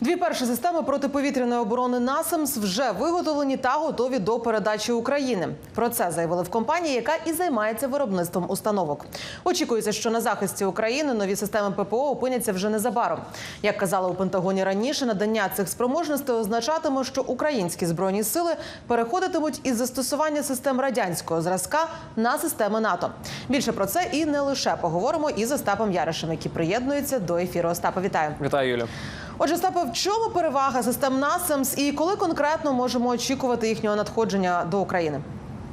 Дві перші системи протиповітряної оборони НАСАМС вже виготовлені та готові до передачі України. Про це заявили в компанії, яка і займається виробництвом установок. Очікується, що на захисті України нові системи ППО опиняться вже незабаром. Як казали у Пентагоні раніше, надання цих спроможностей означатиме, що українські збройні сили переходитимуть із застосування систем радянського зразка на системи НАТО. Більше про це і не лише поговоримо із Остапом Яришем, який приєднується до ефіру. Остапа, вітаю. Вітаю, Юлю. Отже, Остапе, в чому перевага систем НАСАМС і коли конкретно можемо очікувати їхнього надходження до України?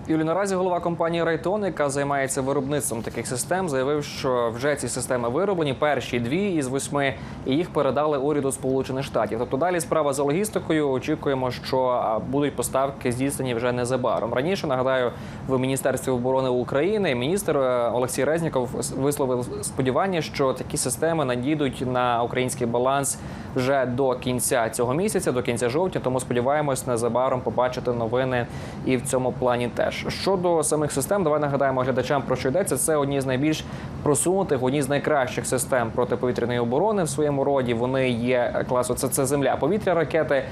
Юлі, наразі голова компанії Райтон, яка займається виробництвом таких систем, заявив, що вже ці системи вироблені. Перші дві із восьми, і їх передали уряду Сполучених Штатів. Тобто далі справа за логістикою. Очікуємо, що будуть поставки здійснені вже незабаром. Раніше нагадаю, в міністерстві оборони України міністр е, Олексій Резніков висловив сподівання, що такі системи надійдуть на український баланс вже до кінця цього місяця, до кінця жовтня. Тому сподіваємось незабаром побачити новини і в цьому плані теж. Щодо самих систем, давай нагадаємо глядачам про що йдеться. Це одні з найбільш просунутих, одні з найкращих систем протиповітряної оборони в своєму роді. Вони є класу. Це, це земля, повітря ракети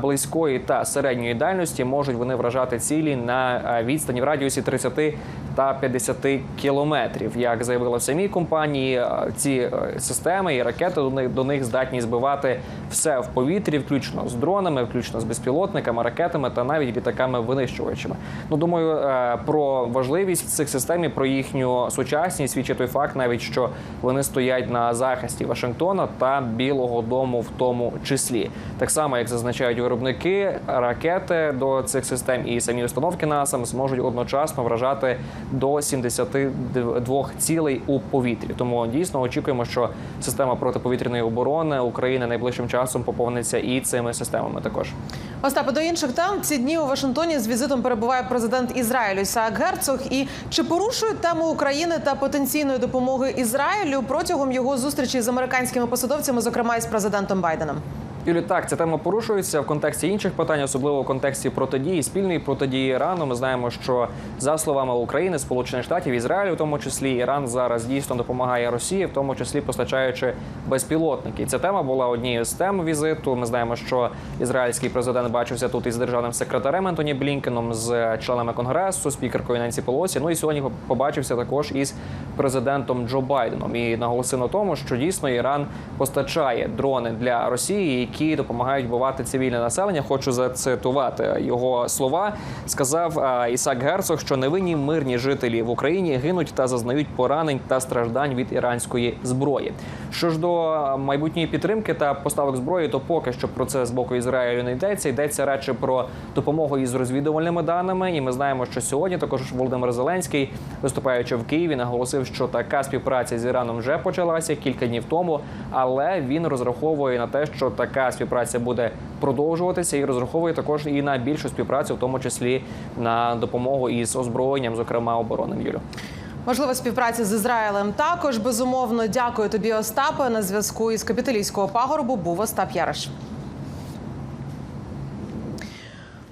близької та середньої дальності. Можуть вони вражати цілі на відстані в радіусі 30 та 50 кілометрів. Як заявили в самій компанії, ці е, системи і ракети до них до них здатні збивати все в повітрі, включно з дронами, включно з безпілотниками, ракетами та навіть літаками-винищувачами. Ну думаю, е, про важливість цих систем і про їхню сучасність свідчить той факт, навіть що вони стоять на захисті Вашингтона та Білого Дому, в тому числі. Так само, як зазначають виробники, ракети до цих систем і самі установки НАСА зможуть одночасно вражати до 72 цілей у повітрі. Тому дійсно очікуємо, що система протиповітряної оборони України найближчим часом поповниться і цими системами також. Остапе, до інших тем ці дні у Вашингтоні з візитом перебуває президент Ізраїлю Ісаак Герцог. І чи порушують тему України та потенційної допомоги Ізраїлю протягом його зустрічі з американськими посадовцями, зокрема із президентом Байденом? Юлі, так, ця тема порушується в контексті інших питань, особливо в контексті протидії, спільної протидії Ірану. Ми знаємо, що за словами України, Сполучених Штатів, Ізраїлю, в тому числі Іран зараз дійсно допомагає Росії, в тому числі постачаючи безпілотники. Ця тема була однією з тем візиту. Ми знаємо, що ізраїльський президент бачився тут із державним секретарем Антоні Блінкеном, з членами конгресу, спікеркою Ненсі Пелосі. Ну і сьогодні побачився також із президентом Джо Байденом. І наголосив на тому, що дійсно Іран постачає дрони для Росії, які допомагають вбивати цивільне населення. Хочу зацитувати його слова. Сказав Ісак Герцог, що невинні мирні жителі в Україні гинуть та зазнають поранень та страждань від іранської зброї. Що ж до майбутньої підтримки та поставок зброї, то поки що про це з боку Ізраїлю не йдеться. Йдеться радше про допомогу із розвідувальними даними. І ми знаємо, що сьогодні також Володимир Зеленський, виступаючи в Києві, наголосив, що така співпраця з Іраном вже почалася кілька днів тому, але він розраховує на те, що така співпраця буде продовжуватися, і розраховує також і на більшу співпрацю, в тому числі на допомогу із озброєнням, зокрема оборонним Юлю. Можлива співпраця з Ізраїлем також безумовно. Дякую тобі, Остапе. На зв'язку із капіталійського пагорбу був Остап Яриш.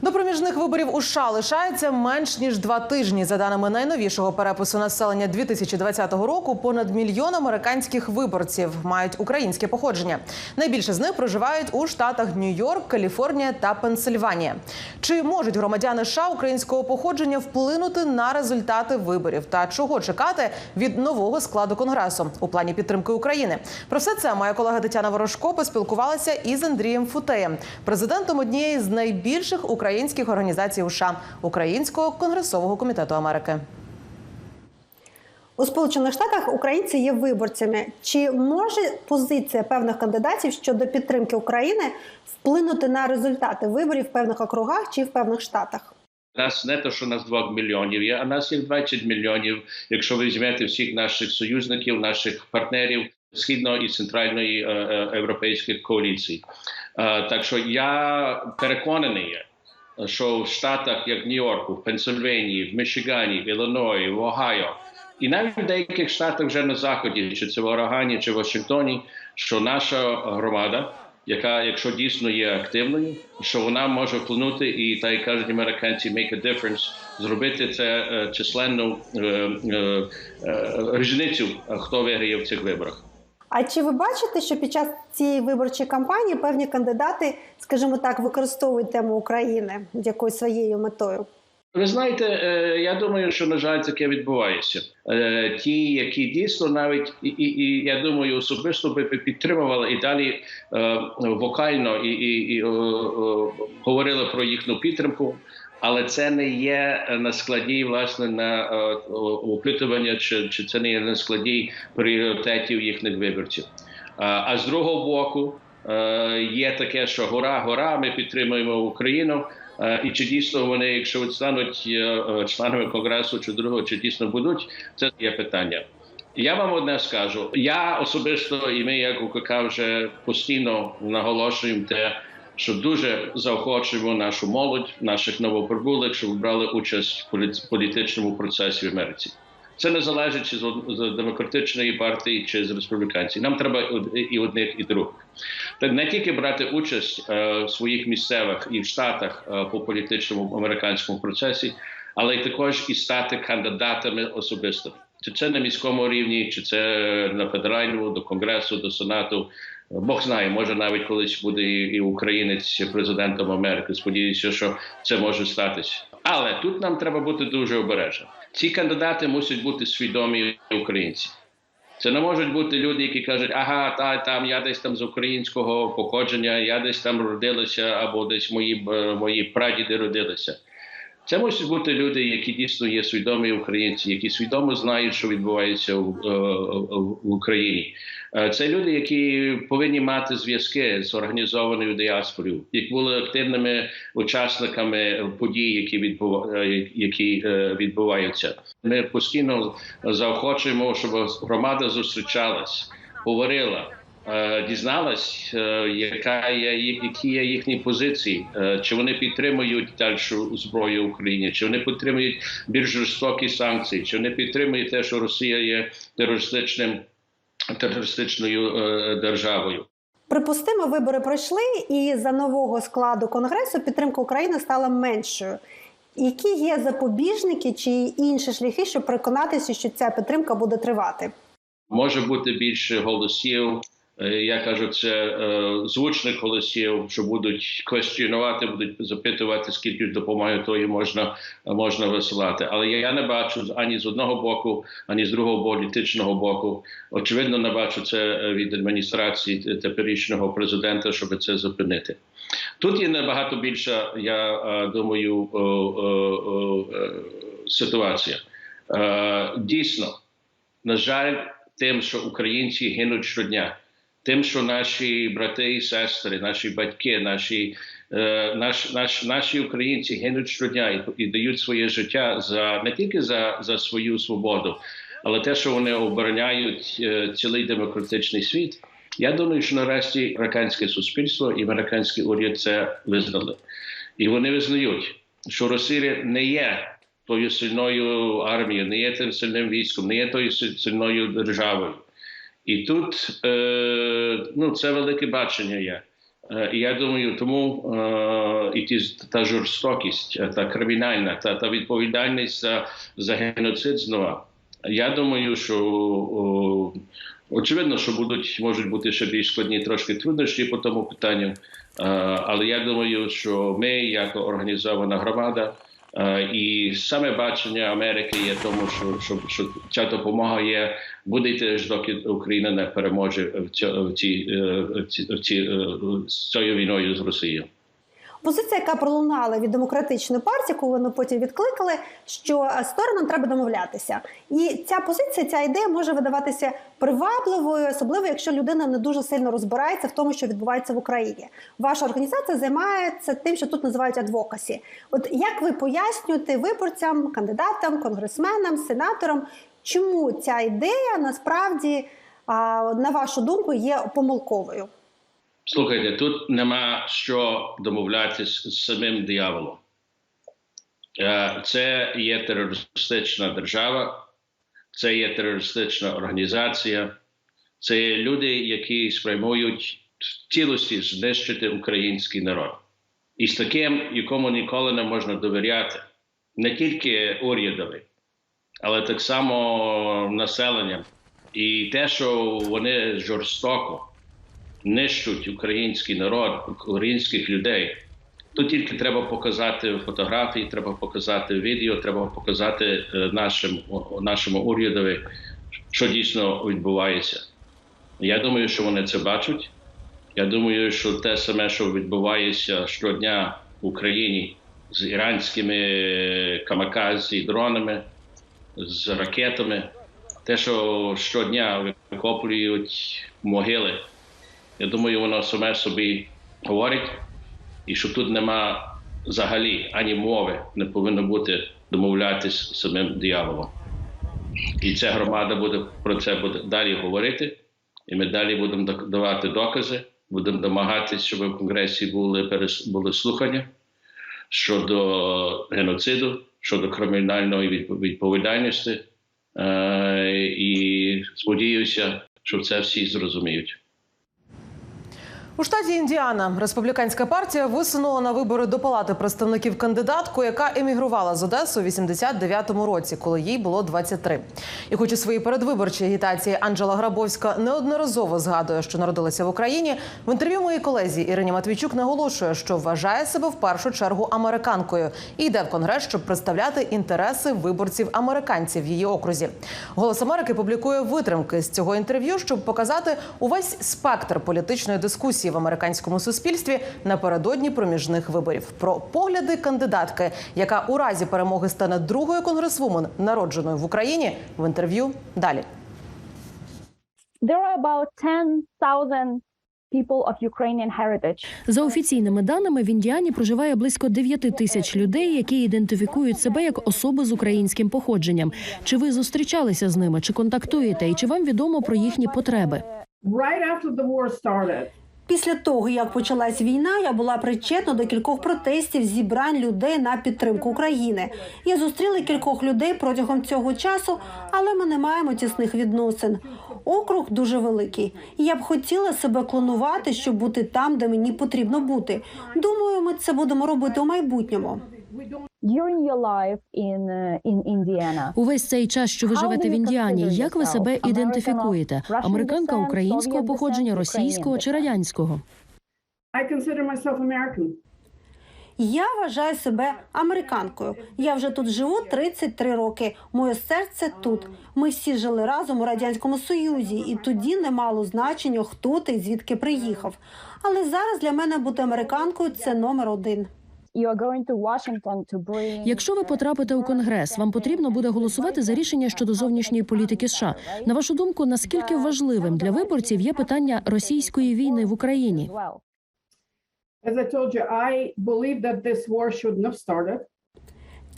До проміжних виборів у США лишається менш ніж два тижні. За даними найновішого перепису населення 2020 року, понад мільйон американських виборців мають українське походження. Найбільше з них проживають у штатах Нью-Йорк, Каліфорнія та Пенсильванія. Чи можуть громадяни США українського походження вплинути на результати виборів? Та чого чекати від нового складу конгресу у плані підтримки України? Про все це моя колега Тетяна Ворожко поспілкувалася із Андрієм Футеєм, президентом однієї з найбільших українських організацій у США – Українського конгресового комітету Америки. У Сполучених Штатах українці є виборцями. Чи може позиція певних кандидатів щодо підтримки України вплинути на результати виборів в певних округах чи в певних штатах? Нас не то, що нас 2 мільйонів є, а нас є 20 мільйонів, якщо ви візьмете всіх наших союзників, наших партнерів східної і центральної е, е, європейських коаліцій. Е, так що я переконаний, що в штатах, як Нью-Йорку, в Пенсильванії, в Мічигані, в Іллиної, в Огайо, і навіть в деяких штатах вже на заході, чи це в Орогані, чи в Вашингтоні, що наша громада яка, якщо дійсно є активною, що вона може вплинути і та й кажуть американці make a difference, зробити це е, численну е, е, е, різницю, хто виграє в цих виборах. А чи ви бачите, що під час цієї виборчої кампанії певні кандидати, скажімо так, використовують тему України якоюсь своєю метою? Ви знаєте, е, я думаю, що на жаль таке відбувається. Е, Ті, які дійсно навіть і, і, я думаю, особисто би підтримували і далі е, вокально і, і, і говорили про їхню підтримку. Але це не є на складі власне на е, опитування, чи, чи це не є на складі пріоритетів їхніх виборців. А, з другого боку, е, є таке, що гора, гора, ми підтримуємо Україну. Е, І чи дійсно вони, якщо стануть е, е, членами конгресу чи другого, чи дійсно будуть, це є питання. Я вам одне скажу. Я особисто і ми, як УКК, вже постійно наголошуємо те, що дуже заохочуємо нашу молодь, наших новоприбулих, щоб брали участь в полі- політичному процесі в Америці. Це не залежить чи з демократичної партії чи з республіканців. Нам треба і одних, і других. Та не тільки брати участь е, в своїх місцевих і в штатах е, по політичному американському процесі, але й також і стати кандидатами особисто. Чи це на міському рівні, чи це на федеральному, до конгресу, до сенату. Бог знає, може навіть колись буде і, українець президентом Америки. Сподіваюся, що це може статися. Але тут нам треба бути дуже обережним. Ці кандидати мусять бути свідомі українці. Це не можуть бути люди, які кажуть, ага, та там я десь там з українського походження, я десь там родилася, або десь мої е, мої прадіди родилися. Це мусять бути люди, які дійсно є свідомі українці, які свідомо знають, що відбувається в, е, в- в Україні. Е, Це люди, які повинні мати зв'язки з організованою діаспорою, які були активними учасниками подій, які е, які відбуваються. Ми постійно заохочуємо, щоб громада зустрічалась, говорила. Е, Дізналась, е, яка є які є їхні позиції, е, чи вони підтримують дальшу зброю Україні, чи вони підтримують більш жорстокі санкції, чи вони підтримують те, що Росія є терористичним терористичною державою. Припустимо, вибори пройшли, і за нового складу конгресу підтримка України стала меншою. Які є запобіжники чи інші шляхи, щоб переконатися, що ця підтримка буде тривати? Може бути більше голосів. Е, Я кажу, це е, звучних голосів, що будуть квестіонувати, будуть запитувати, скільки допомоги тої можна можна висилати. Але я не бачу ані з одного боку, ані з другого політичного боку. Очевидно, не бачу це е, від адміністрації теперішнього президента, щоб це зупинити. Тут є набагато більша, я е, думаю, е, е, е, ситуація. Е, Дійсно, на жаль, тим, що українці гинуть щодня, тим, що наші брати і сестри, наші батьки, наші, е, наш, наш, наші українці гинуть щодня і, і дають своє життя за не тільки за, за свою свободу, але те, що вони обороняють е, цілий демократичний світ. Я думаю, що нарешті американське суспільство і американський уряд це визнали. І вони визнають, що Росія не є тою сильною армією, не є тим сильним військом, не є тою сильною державою. І тут е, ну, це велике бачення є. Е, І я думаю, тому е, і ті, та жорстокість, та кримінальна, та, та відповідальність за, за геноцид знову. Я думаю, що о, очевидно, що будуть можуть бути ще більш складні трошки труднощі по тому питанню. Але я думаю, що ми, як організована громада, і саме бачення Америки є тому, що, що, що ця допомога є буде теж, доки Україна не переможе в цій е, е, війною з Росією. Позиція, яка пролунала від демократичної партії, яку вони потім відкликали, що е, сторонам треба домовлятися. І ця позиція, ця ідея може видаватися привабливою, особливо якщо людина не дуже сильно розбирається в тому, що відбувається в Україні. Ваша організація займається тим, що тут називають адвокасі. От як ви пояснюєте виборцям, кандидатам, конгресменам, сенаторам, чому ця ідея насправді, на вашу думку, є помилковою? Слухайте, тут нема що домовлятися з самим дияволом. Е, Це є терористична держава, це є терористична організація, це є люди, які спрямують в цілості знищити український народ. І з таким, якому ніколи не можна довіряти, не тільки урядові, але так само населенням. І те, що вони жорстоко нищуть український народ, українських людей. То тільки треба показати фотографії, треба показати відео, треба показати е, нашим, нашому урядові, що дійсно відбувається. Я думаю, що вони це бачать. Я думаю, що те саме, що відбувається щодня в Україні з іранськими камаказі, дронами, з ракетами, те, що щодня викоплюють могили. Я думаю, воно саме собі говорить, і що тут нема взагалі ані мови, не повинно бути домовлятись самим дияволом. І ця громада буде про це буде далі говорити, і ми далі будемо давати докази, будемо домагатися, щоб в Конгресі були, були слухання щодо геноциду, щодо кримінальної відпо- відповідальності. Е, і сподіваюся, що це всі зрозуміють. У штаті Індіана республіканська партія висунула на вибори до палати представників кандидатку, яка емігрувала з Одеси у 89-му році, коли їй було 23. І хоч у своїй передвиборчій агітації Анджела Грабовська неодноразово згадує, що народилася в Україні, в інтерв'ю моїй колезі Ірині Матвійчук наголошує, що вважає себе в першу чергу американкою і йде в конгрес, щоб представляти інтереси виборців американців в її окрузі. Голос Америки публікує витримки з цього інтерв'ю, щоб показати увесь спектр політичної дискусії в американському суспільстві напередодні проміжних виборів. Про погляди кандидатки, яка у разі перемоги стане другою конгресвумен, народженою в Україні, в інтерв'ю далі. there are about 10,000 people of Ukrainian heritage. За офіційними даними, в Індіані проживає близько 9 тисяч людей, які ідентифікують себе як особи з українським походженням. Чи ви зустрічалися з ними, чи контактуєте, і чи вам відомо про їхні потреби? Після того, як почалась війна, я була причетна до кількох протестів, зібрань людей на підтримку України. Я зустріла кількох людей протягом цього часу, але ми не маємо тісних відносин. Округ дуже великий. Я б хотіла себе клонувати, щоб бути там, де мені потрібно бути. Думаю, ми це будемо робити у майбутньому. During your life in uh, in Indiana, Увесь цей час, що ви живете в Індіані, як ви себе ідентифікуєте? Американка українського походження, російського чи радянського? I consider myself American. Я вважаю себе американкою. Я вже тут живу 33 роки. Моє серце тут. Ми всі жили разом у радянському союзі, і тоді не мало значення, хто ти і звідки приїхав. Але зараз для мене бути американкою це номер один. You are going to Washington to bring. Якщо ви потрапите у конгрес, вам потрібно буде голосувати за рішення щодо зовнішньої політики США. На вашу думку, наскільки важливим для виборців є питання російської війни в Україні? As I told you, I believe that this war shouldn't have started.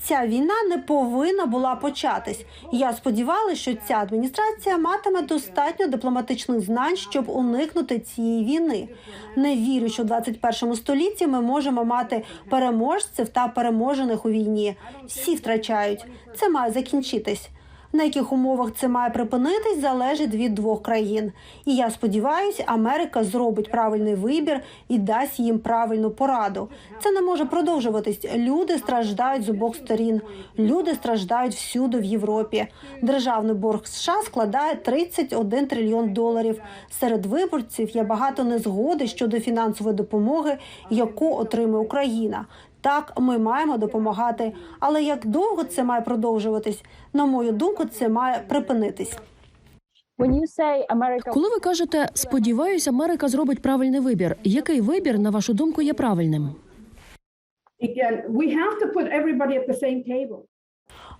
Ця війна не повинна була початись. Я сподівалася, що ця адміністрація матиме достатньо дипломатичних знань, щоб уникнути цієї війни. Не вірю, що в 21 столітті ми можемо мати переможців та переможених у війні. Всі втрачають. Це має закінчитись. На яких умовах це має припинитись, залежить від двох країн. І я сподіваюся, Америка зробить правильний вибір і дасть їм правильну пораду. Це не може продовжуватись. Люди страждають з обох сторін. Люди страждають всюди в Європі. Державний борг США складає 31 трильйон доларів. Серед виборців є багато незгоди щодо фінансової допомоги, яку отримує Україна. Так, ми маємо допомагати, але як довго це має продовжуватись? На мою думку, це має припинитись. Коли ви кажете, сподіваюся, Америка зробить правильний вибір. Який вибір, на вашу думку, є правильним?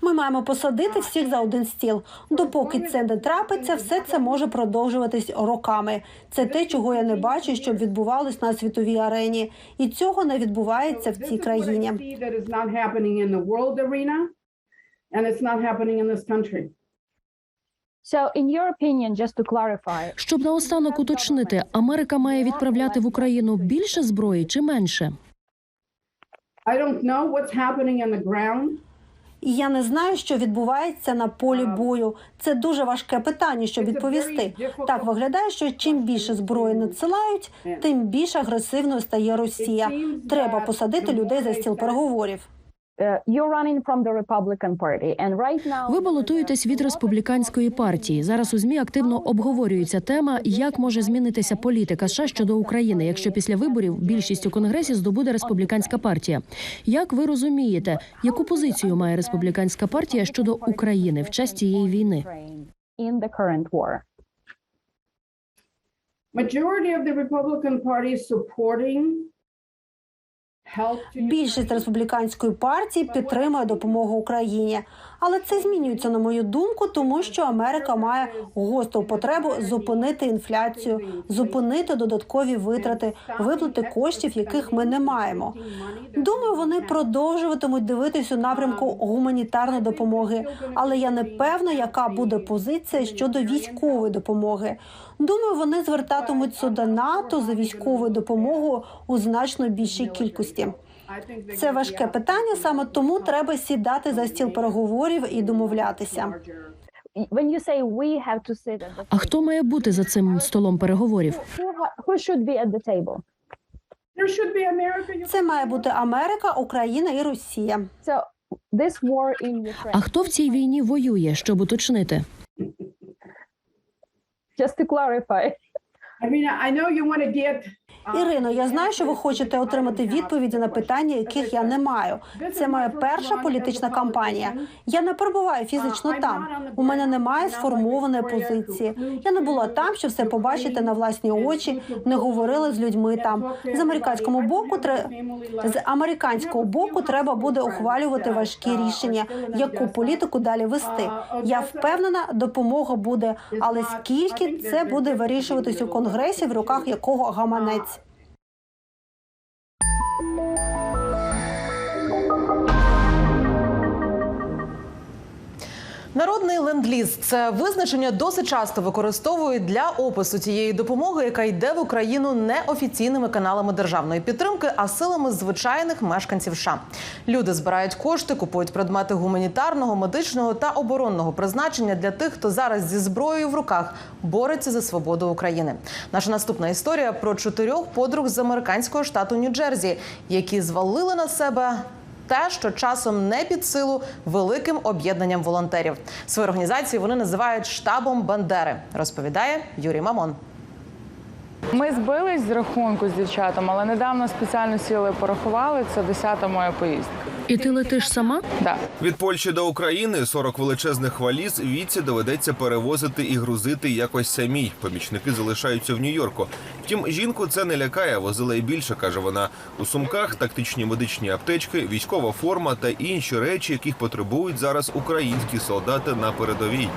Ми маємо посадити всіх за один стіл. Допоки це не трапиться, все це може продовжуватись роками. Це те, чого я не бачу, щоб відбувалось на світовій арені, і цього не відбувається в цій країні. so in your opinion, just to clarify, Щоб наостанок уточнити, Америка має відправляти в Україну більше зброї чи менше? I don't know what's happening on the ground. І я не знаю, що відбувається на полі бою. Це дуже важке питання, щоб відповісти. Так виглядає, що чим більше зброї надсилають, тим більш агресивною стає Росія. Треба посадити людей за стіл переговорів. Uh, you're running from the Republican Party, and right now Ви балотуєтесь від республіканської партії. Зараз у змі активно обговорюється тема, як може змінитися політика США щодо України, якщо після виборів більшість у конгресі здобуде республіканська партія. Як ви розумієте, яку позицію має республіканська партія щодо України в час цієї війни? Majority of the Republican Party supporting help to Більшість республіканської партії підтримує допомогу Україні, але це змінюється на мою думку, тому що Америка має гостру потребу зупинити інфляцію, зупинити додаткові витрати, виплати коштів, яких ми не маємо. Думаю, вони продовжуватимуть дивитись у напрямку гуманітарної допомоги, але я не певна, яка буде позиція щодо військової допомоги. Думаю, вони звертатимуться до НАТО за військовою допомогою у значно більшій кількості. Це важке питання, саме тому треба сідати за стіл переговорів і домовлятися. А хто має бути за цим столом переговорів? Це має бути Америка, Україна і Росія. А хто в цій війні воює, щоб уточнити? Just to clarify. I mean, I know you want to get. Ірино, я знаю, що ви хочете отримати відповіді на питання, яких я не маю. Це моя перша політична кампанія. Я не перебуваю фізично там. У мене немає сформованої позиції. Я не була там, щоб все побачити на власні очі, не говорила з людьми там. З американського боку тре... з американського боку треба буде ухвалювати важкі рішення, яку політику далі вести. Я впевнена, допомога буде, але скільки це буде вирішуватись у конгресі, в руках якого гаманець. Народний ленд-ліз – це визначення досить часто використовують для опису тієї допомоги, яка йде в Україну не офіційними каналами державної підтримки, а силами звичайних мешканців США. Люди збирають кошти, купують предмети гуманітарного, медичного та оборонного призначення для тих, хто зараз зі зброєю в руках бореться за свободу України. Наша наступна історія про чотирьох подруг з американського штату Нью-Джерсі, які звалили на себе те, що часом не під силу великим об'єднанням волонтерів. Свою організацію вони називають штабом Бандери. Розповідає Юрій Мамон. Ми збились з рахунку з дівчатом, але недавно спеціально сіли порахували. Це десята моя поїздка. І ти летиш сама? Да. Від Польщі до України 40 величезних валіз віці доведеться перевозити і грузити якось самій. Помічники залишаються в Нью-Йорку. Втім, жінку це не лякає, возила і більше, каже вона. У сумках тактичні медичні аптечки, військова форма та інші речі, яких потребують зараз українські солдати на передовій.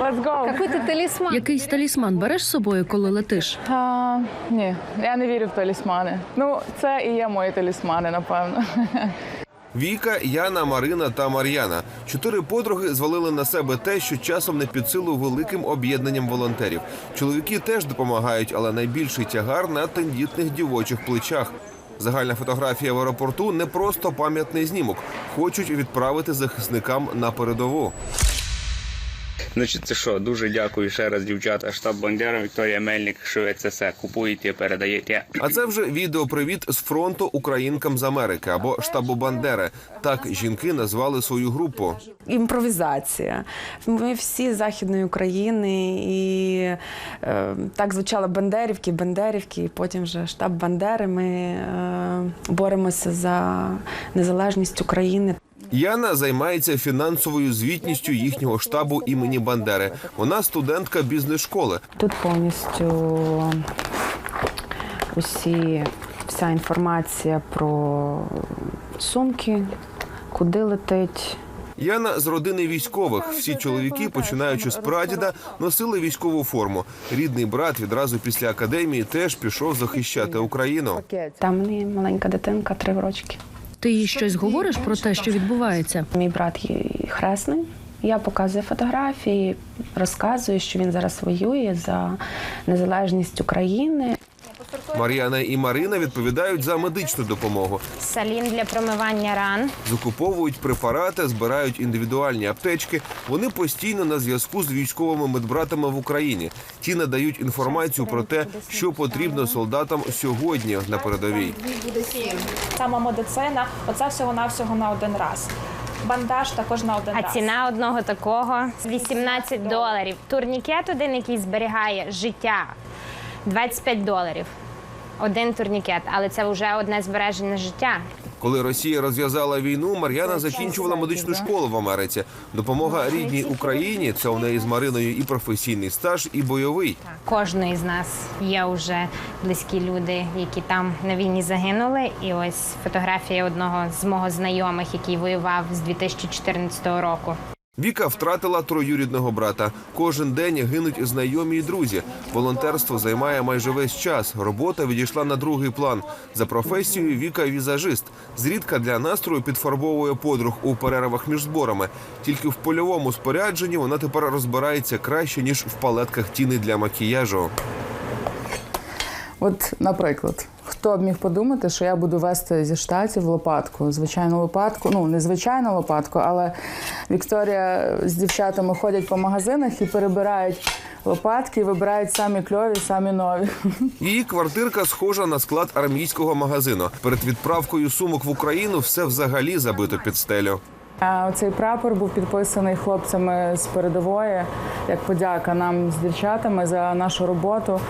Let's go. Якийсь талісман береш з собою, коли летиш? А, ні, я не вірю в талісмани. Ну, це і є мої талісмани, напевно. Віка, Яна, Марина та Мар'яна. Чотири подруги звалили на себе те, що часом не під силу великим об'єднанням волонтерів. Чоловіки теж допомагають, але найбільший тягар на тендітних дівочих плечах. Загальна фотографія в аеропорту не просто пам'ятний знімок. Хочуть відправити захисникам на передову. Значить, це що, дуже дякую ще раз, дівчата. Штаб Бандера, Вікторія Мельник, що ви це все купуєте, передаєте. А це вже відеопривіт з фронту українкам з Америки або штабу Бандери. Так жінки назвали свою групу. імпровізація. Ми всі з західної України, і е, так звучало Бандерівки, Бандерівки, і потім вже штаб Бандери. Ми е, боремося за незалежність України. Яна займається фінансовою звітністю їхнього штабу імені Бандери. Вона студентка бізнес-школи. Тут повністю усі, вся інформація про сумки, куди летить. Яна з родини військових. Всі чоловіки, починаючи з прадіда, носили військову форму. Рідний брат відразу після академії теж пішов захищати Україну. Там мені маленька дитинка, три рочки. Ти їй щось говориш про те, що відбувається? Мій брат є хресний. Я показую фотографії, розказую, що він зараз воює за незалежність України. Мар'яна і Марина відповідають за медичну допомогу. Салін для промивання ран. Закуповують препарати, збирають індивідуальні аптечки. Вони постійно на зв'язку з військовими медбратами в Україні. Ті надають інформацію про те, що потрібно солдатам сьогодні на передовій. Сама медицина, оце всього навсього на один раз. Бандаж також на один А раз. ціна одного такого 18 доларів. Турнікет один, який зберігає життя 25 доларів. Один турнікет, але це вже одне збереження життя. Коли Росія розв'язала війну, Мар'яна закінчувала медичну школу в Америці. Допомога рідній Україні це у неї з Мариною і професійний стаж, і бойовий. Кожної з нас є вже близькі люди, які там на війні загинули. І ось фотографія одного з мого знайомих, який воював з 2014 року. Віка втратила троюрідного брата. Кожен день гинуть знайомі і друзі. Волонтерство займає майже весь час. Робота відійшла на другий план. За професією Віка візажист. Зрідка для настрою підфарбовує подруг у перервах між зборами. Тільки в польовому спорядженні вона тепер розбирається краще ніж в палетках тіни для макіяжу. От, наприклад, хто б міг подумати, що я буду вести зі штатів лопатку, звичайну лопатку, ну не звичайну лопатку, але Вікторія з дівчатами ходять по магазинах і перебирають лопатки, і вибирають самі кльові, самі нові. Її квартирка схожа на склад армійського магазину. Перед відправкою сумок в Україну все взагалі забито під стелю. А Цей прапор був підписаний хлопцями з передової як подяка нам з дівчатами за нашу роботу.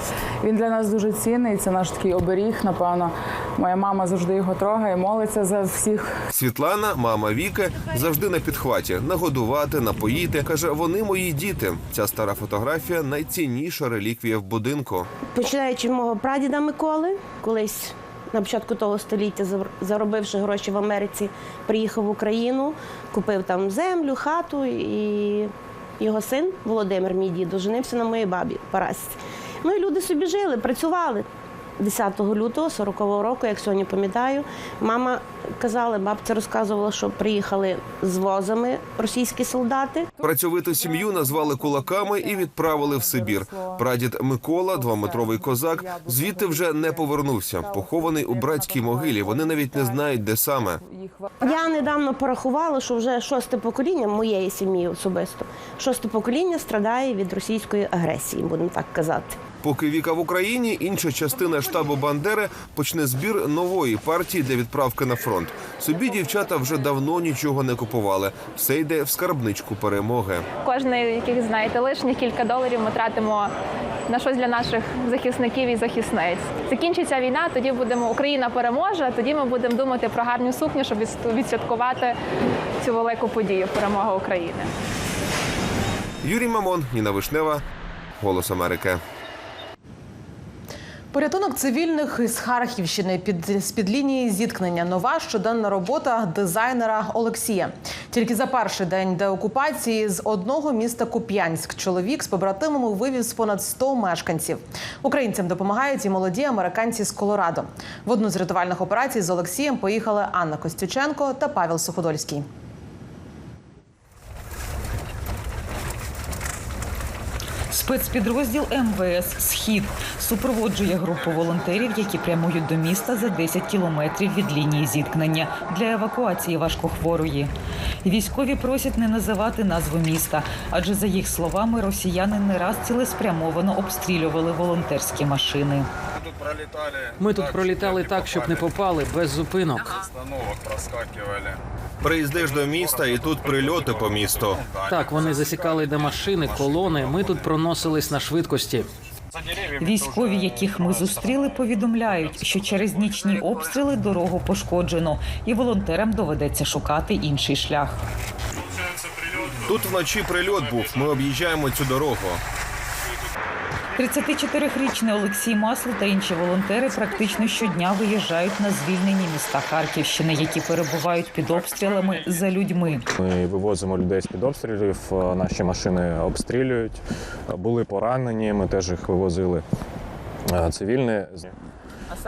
Він для нас дуже цінний. Це наш такий оберіг. Напевно, моя мама завжди його трогає, молиться за всіх. Світлана, мама Віки, завжди на підхваті. Нагодувати, напоїти. Каже, вони мої діти. Ця стара фотографія найцінніша реліквія в будинку. Починаючи мого прадіда Миколи, колись на початку того століття, заробивши гроші в Америці, приїхав в Україну, купив там землю, хату, і його син Володимир, мій дід, оженився на моїй бабі Парасці. Ну і люди собі жили, працювали. 10 лютого 40-го року, як сьогодні пам'ятаю, мама казала, бабця розказувала, що приїхали з возами російські солдати. Працьовиту сім'ю назвали кулаками і відправили в Сибір. Прадід Микола, двометровий козак, звідти вже не повернувся. Похований у братській могилі. Вони навіть не знають, де саме. Я недавно порахувала, що вже шосте покоління моєї сім'ї особисто, шосте покоління страдає від російської агресії, будемо так казати. Поки Віка в Україні, інша частина штабу Бандери почне збір нової партії для відправки на фронт. Собі дівчата вже давно нічого не купували. Все йде в скарбничку перемоги. Кожний, яких знаєте, лишніх кілька доларів ми тратимо на щось для наших захисників і захисниць. Закінчиться війна, тоді будемо Україна переможе. Тоді ми будемо думати про гарну сукню, щоб відсвяткувати цю велику подію перемога України. Юрій Мамон, Ніна Вишнева, Голос Америки. Порятунок цивільних із Харківщини під з-під лінії зіткнення. Нова щоденна робота дизайнера Олексія. Тільки за перший день деокупації з одного міста Куп'янськ чоловік з побратимами вивіз понад 100 мешканців. Українцям допомагають і молоді американці з Колорадо. В одну з рятувальних операцій з Олексієм поїхали Анна Костюченко та Павел Суходольський. Спецпідрозділ МВС Схід супроводжує групу волонтерів, які прямують до міста за 10 кілометрів від лінії зіткнення для евакуації важкохворої. Військові просять не називати назву міста, адже за їх словами росіяни не раз цілеспрямовано обстрілювали волонтерські машини. Ми тут пролітали так, щоб не попали, без зупинок. Приїздиш до міста, і тут прильоти по місту. Так, вони засікали де машини, колони. Ми тут проносились на швидкості. Військові, яких ми зустріли, повідомляють, що через нічні обстріли дорогу пошкоджено, і волонтерам доведеться шукати інший шлях. Тут вночі прильот був. Ми об'їжджаємо цю дорогу. 34-річний Олексій Масло та інші волонтери практично щодня виїжджають на звільнені міста Харківщини, які перебувають під обстрілами за людьми. Ми вивозимо людей з під обстрілів, е, наші машини обстрілюють. Е, Були поранені, ми теж їх вивозили. цивільне. Цивільні.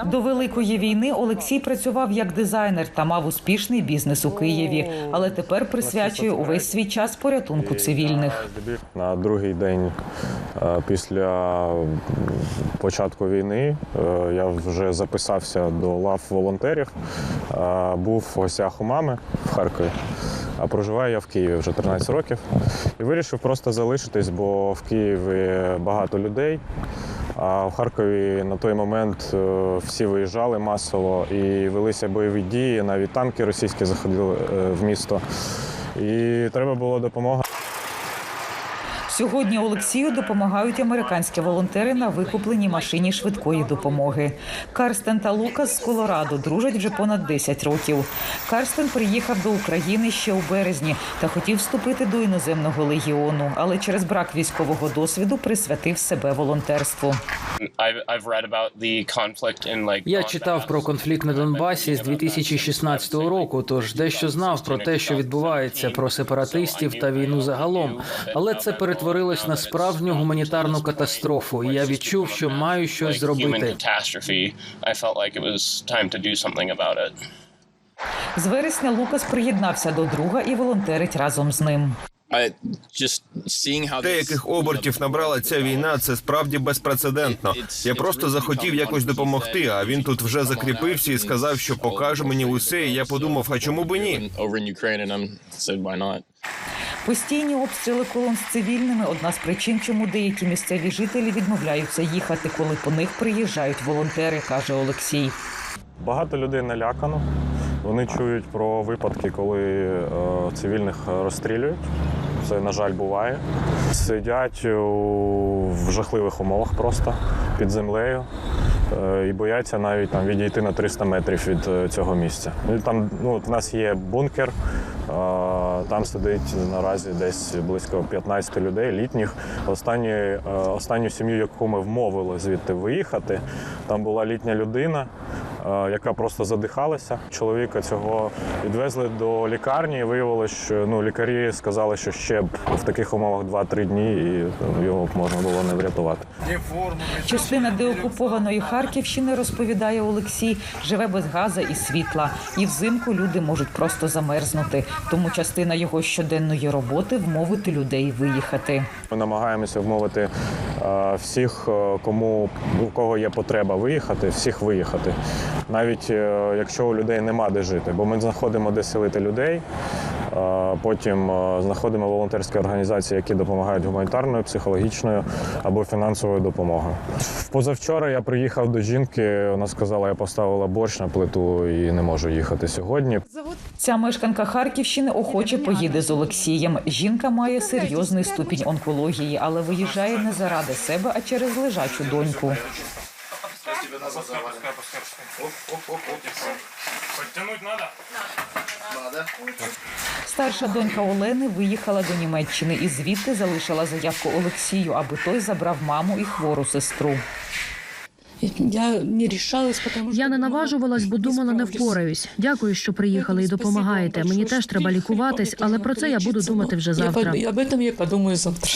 До великої війни Олексій працював як дизайнер та мав успішний бізнес у Києві, але тепер присвячує увесь свій час порятунку цивільних. На другий день е, після початку війни е, я вже записався до лав волонтерів. Е, Був в гостях у мами в Харкові, а проживаю я в Києві вже 13 років. І вирішив просто залишитись, бо в Києві багато людей. А в Харкові на той момент е, всі виїжджали масово і велися бойові дії, навіть танки російські заходили е, в місто. І треба була допомога. Сьогодні Олексію допомагають американські волонтери на викупленій машині швидкої допомоги. Карстен та Лукас з Колорадо дружать вже понад 10 років. Карстен приїхав до України ще у березні та хотів вступити до іноземного легіону, але через брак військового досвіду присвятив себе волонтерству. Я читав про конфлікт на Донбасі з 2016 року. Тож дещо знав про те, що відбувається, про сепаратистів та війну загалом. Але це перетворилось на справжню гуманітарну катастрофу. І я відчув, що маю щось зробити. З вересня Лукас приєднався до друга і волонтерить разом з ним. Те, яких обертів набрала ця війна, це справді безпрецедентно. Я просто захотів якось допомогти. А він тут вже закріпився і сказав, що покаже мені усе. І я подумав, а чому би ні? Постійні обстріли колон з цивільними одна з причин, чому деякі місцеві жителі відмовляються їхати, коли по них приїжджають волонтери, каже Олексій. Багато людей налякано. Вони чують про випадки, коли е, цивільних розстрілюють. Це, на жаль, буває. Сидять в жахливих умовах просто під землею е, і бояться навіть там відійти на 300 метрів від е, цього місця. Ну, і Там ну, в нас є бункер. Там сидить наразі десь близько 15 людей, літніх. Останні, е, останню сім'ю, яку ми вмовили звідти виїхати, там була літня людина, яка просто задихалася. Чоловіка цього відвезли до лікарні і виявилось, що ну, лікарі сказали, що ще б в таких умовах 2-3 дні і ну, його можна було не врятувати. Частина деокупованої Харківщини, розповідає Олексій, живе без газу і світла. І взимку люди можуть просто замерзнути. Тому частина його щоденної роботи вмовити людей виїхати. Ми намагаємося вмовити е, всіх, е, кому у кого є потреба виїхати, всіх виїхати, навіть е, якщо у людей нема де жити, бо ми знаходимо де селити людей. Потім е, знаходимо волонтерські організації, які допомагають гуманітарною, психологічною або фінансовою допомогою. Позавчора я приїхав до жінки. Вона сказала, я поставила борщ на плиту і не можу їхати сьогодні. Ця мешканка Харківщини охоче поїде з Олексієм. Жінка має серйозний ступінь онкології, але виїжджає не заради себе, а через лежачу доньку. Старша донька Олени виїхала до Німеччини і звідти залишила заявку Олексію, аби той забрав маму і хвору сестру. Я не рішалась, тому я не наважувалась, бо думала, не впораюсь. Дякую, що приїхали і допомагаєте. Мені теж треба лікуватись, але про це я буду думати вже завтра. об этом я подумаю завтра.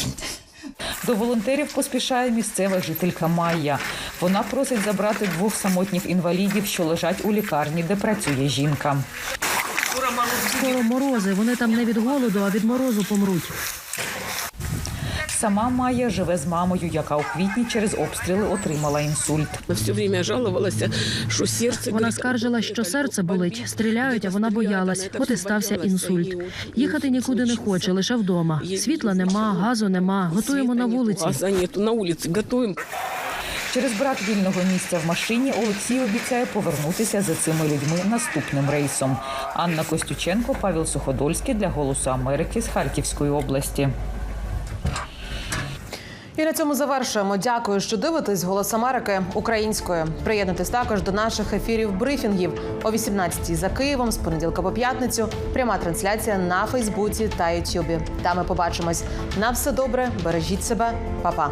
До волонтерів поспішає місцева жителька Майя. Вона просить забрати двох самотніх інвалідів, що лежать у лікарні, де працює жінка. Скоро морози. Вони там не від голоду, а від морозу помруть. Сама Майя живе з мамою, яка у квітні через обстріли отримала інсульт. Все время жалувалася, що серце Вона скаржила, що серце болить, стріляють, а вона боялась. От і стався інсульт. Їхати нікуди не хоче, лише вдома. Світла нема, газу нема. Готуємо на вулиці. Газа нету, на вулиці готуємо. Через брак вільного місця в машині Олексій обіцяє повернутися за цими людьми наступним рейсом. Анна Костюченко, Павел Суходольський для Голосу Америки з Харківської області. І на цьому завершуємо. Дякую, що дивитесь «Голос Америки» українською. Приєднуйтесь також до наших ефірів брифінгів о 18-й за Києвом з понеділка по п'ятницю. Пряма трансляція на Фейсбуці та Ютюбі. Там ми побачимось. На все добре, бережіть себе, Па-па.